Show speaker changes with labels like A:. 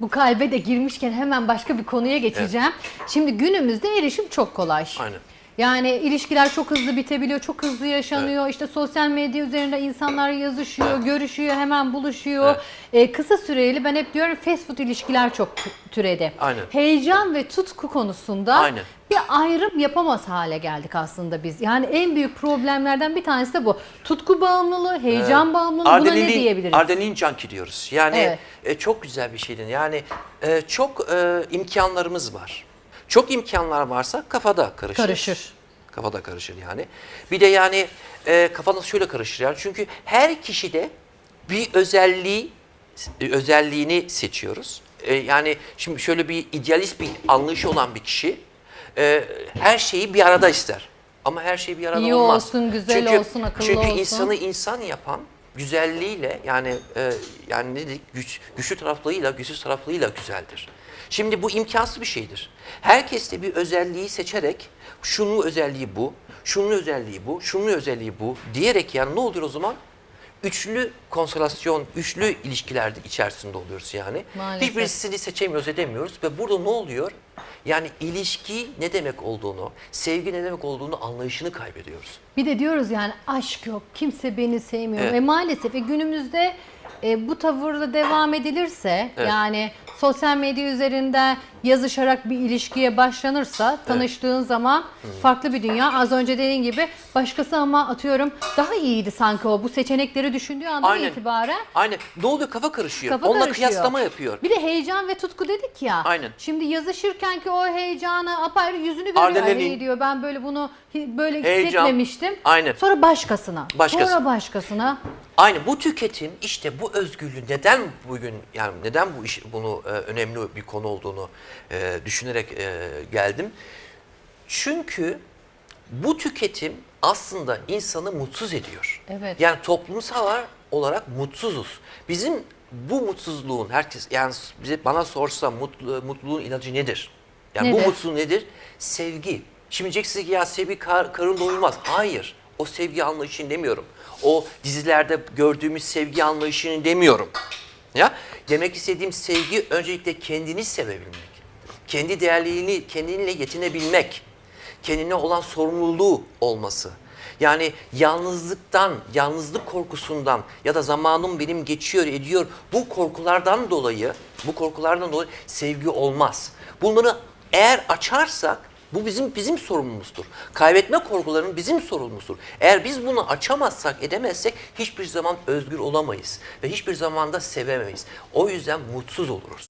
A: Bu kalbe de girmişken hemen başka bir konuya geçeceğim. Şimdi günümüzde erişim çok kolay.
B: Aynen.
A: Yani ilişkiler çok hızlı bitebiliyor, çok hızlı yaşanıyor. İşte sosyal medya üzerinde insanlar yazışıyor, görüşüyor, hemen buluşuyor. Ee, kısa süreli ben hep diyorum fast food ilişkiler çok türedi.
B: Aynen.
A: Heyecan ve tutku konusunda
B: Aynen.
A: Ayrım yapamaz hale geldik aslında biz. Yani en büyük problemlerden bir tanesi de bu. Tutku bağımlılığı, heyecan bağımlılığı buna ne diyebiliriz?
B: Adrenalin junkie diyoruz. Yani
A: Evet.
B: e, çok güzel bir şeydi. Yani e, çok e, imkanlarımız var. Çok imkanlar varsa kafada karışır.
A: Karışır.
B: Kafada karışır yani. Bir de yani e, kafada şöyle karışır yani. Çünkü her kişide bir özelliği özelliğini seçiyoruz. E, yani şimdi şöyle bir idealist bir anlayışı olan bir kişi e, her şeyi bir arada ister. Ama her şey bir arada
A: İyi
B: olmaz.
A: olsun, güzel
B: çünkü,
A: olsun, akıllı
B: çünkü
A: olsun.
B: insanı insan yapan güzelliğiyle yani e, yani ne dedik güç, güçlü taraflarıyla güçsüz taraflarıyla güzeldir. Şimdi bu imkansız bir şeydir. Herkes de bir özelliği seçerek şunun özelliği bu, şunun özelliği bu, şunun özelliği bu diyerek yani ne oluyor o zaman? Üçlü konsolasyon, üçlü ilişkiler içerisinde oluyoruz yani.
A: Maalesef.
B: Hiçbirisini seçemiyoruz, edemiyoruz ve burada ne oluyor? Yani ilişki ne demek olduğunu, sevgi ne demek olduğunu anlayışını kaybediyoruz.
A: Bir de diyoruz yani aşk yok, kimse beni sevmiyor.
B: Evet.
A: Ve maalesef e, günümüzde e, bu tavırla devam edilirse
B: Evet.
A: yani sosyal medya üzerinde yazışarak bir ilişkiye başlanırsa tanıştığın zaman farklı bir dünya. Az önce dediğin gibi başkası ama atıyorum daha iyiydi sanki o bu seçenekleri düşündüğü andan
B: Aynen.
A: itibaren.
B: Aynen. Ne oluyor? Kafa karışıyor.
A: Kafa
B: Onunla
A: karışıyor.
B: kıyaslama yapıyor.
A: Bir de heyecan ve tutku dedik ya.
B: Aynen.
A: Şimdi yazışırken ki o heyecanı apayrı yüzünü görüyor.
B: Adrenalin.
A: Ay diyor ben böyle bunu böyle
B: Heyecan.
A: hissetmemiştim.
B: Aynen.
A: Sonra başkasına.
B: Başkası.
A: Sonra başkasına.
B: Aynı bu tüketim işte bu özgürlüğü neden bugün yani neden bu iş bunu e, önemli bir konu olduğunu e, düşünerek e, geldim. Çünkü bu tüketim aslında insanı mutsuz ediyor.
A: Evet.
B: Yani toplumsal olarak mutsuzuz. Bizim bu mutsuzluğun herkes yani bize bana sorsa mutlu, mutluluğun ilacı nedir? Yani
A: Nedir?
B: bu mutsuzluk nedir? Sevgi. Şimdi diyeceksiniz ki ya sevgi kar, karın doyurmaz. Hayır. O sevgi anlayışını demiyorum. O dizilerde gördüğümüz sevgi anlayışını demiyorum. Ya demek istediğim sevgi öncelikle kendini sevebilmek. Kendi değerlerini kendinle yetinebilmek. Kendine olan sorumluluğu olması. Yani yalnızlıktan, yalnızlık korkusundan ya da zamanım benim geçiyor ediyor bu korkulardan dolayı, bu korkulardan dolayı sevgi olmaz. Bunları eğer açarsak bu bizim bizim sorumlumuzdur. Kaybetme korkularının bizim sorumlumuzdur. Eğer biz bunu açamazsak, edemezsek hiçbir zaman özgür olamayız ve hiçbir zaman da sevemeyiz. O yüzden mutsuz oluruz.